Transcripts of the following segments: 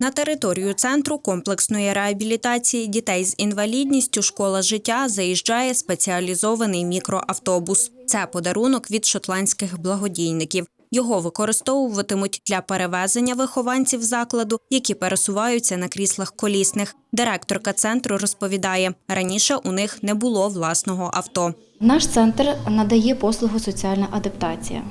На територію центру комплексної реабілітації дітей з інвалідністю школа життя заїжджає спеціалізований мікроавтобус. Це подарунок від шотландських благодійників. Його використовуватимуть для перевезення вихованців закладу, які пересуваються на кріслах колісних. Директорка центру розповідає, раніше у них не було власного авто. Наш центр надає послугу соціальна адаптація.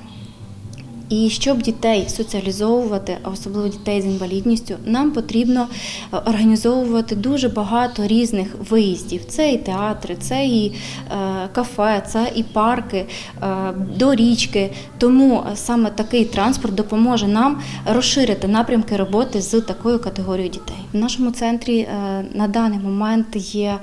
І щоб дітей соціалізовувати, а особливо дітей з інвалідністю, нам потрібно е, організовувати дуже багато різних виїздів. Це і театри, це і е, кафе, це і парки е, до річки. Тому саме такий транспорт допоможе нам розширити напрямки роботи з такою категорією дітей. В нашому центрі на даний момент є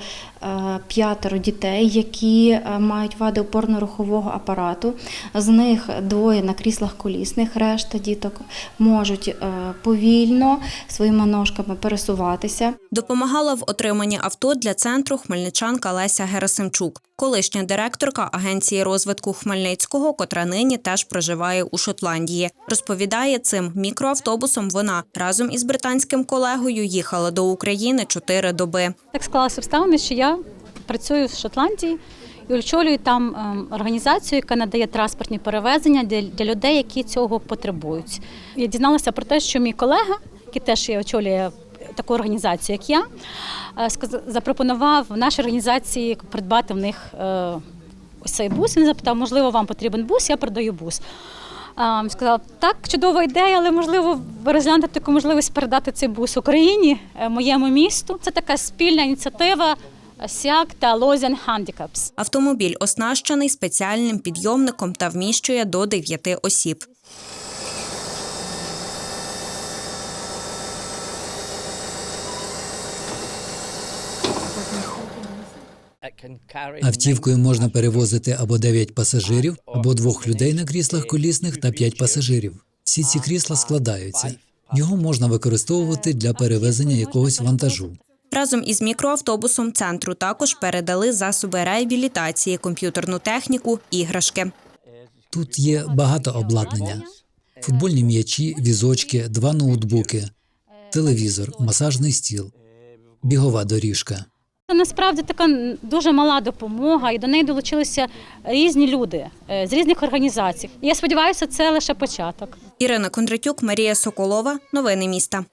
п'ятеро дітей, які мають вади опорно-рухового апарату. З них двоє на кріслах колісних, решта діток можуть е, повільно своїми ножками пересуватися. Допомагала в отриманні авто для центру хмельничанка Леся Герасимчук, колишня директорка агенції розвитку Хмельницького, котра нині теж проживає у Шотландії. Розповідає, цим мікроавтобусом вона разом із британським колегою їхала до України чотири доби. Так склалося обставини, що я працюю в Шотландії і очолюю там ем, організацію, яка надає транспортні перевезення для, людей, які цього потребують. Я дізналася про те, що мій колега, який теж є очолює таку організацію, як я, е, запропонував нашій організації придбати в них е, цей бус. Він запитав, можливо, вам потрібен бус, я продаю бус. А, Сказав, так, чудова ідея, але можливо ви розглянете таку можливість передати цей бус Україні, е, моєму місту. Це така спільна ініціатива СЯК та Лозян Handicapс. Автомобіль оснащений спеціальним підйомником та вміщує до дев'яти осіб. Автівкою можна перевозити або 9 пасажирів, або двох людей на кріслах колісних та 5 пасажирів. Всі ці крісла складаються. Його можна використовувати для перевезення якогось вантажу. Разом із мікроавтобусом центру також передали засоби реабілітації, комп'ютерну техніку, іграшки. Тут є багато обладнання: футбольні м'ячі, візочки, два ноутбуки, телевізор, масажний стіл, бігова доріжка. Це насправді така дуже мала допомога, і до неї долучилися різні люди е, з різних організацій. І я сподіваюся, це лише початок. Ірина Кондратюк, Марія Соколова. Новини міста.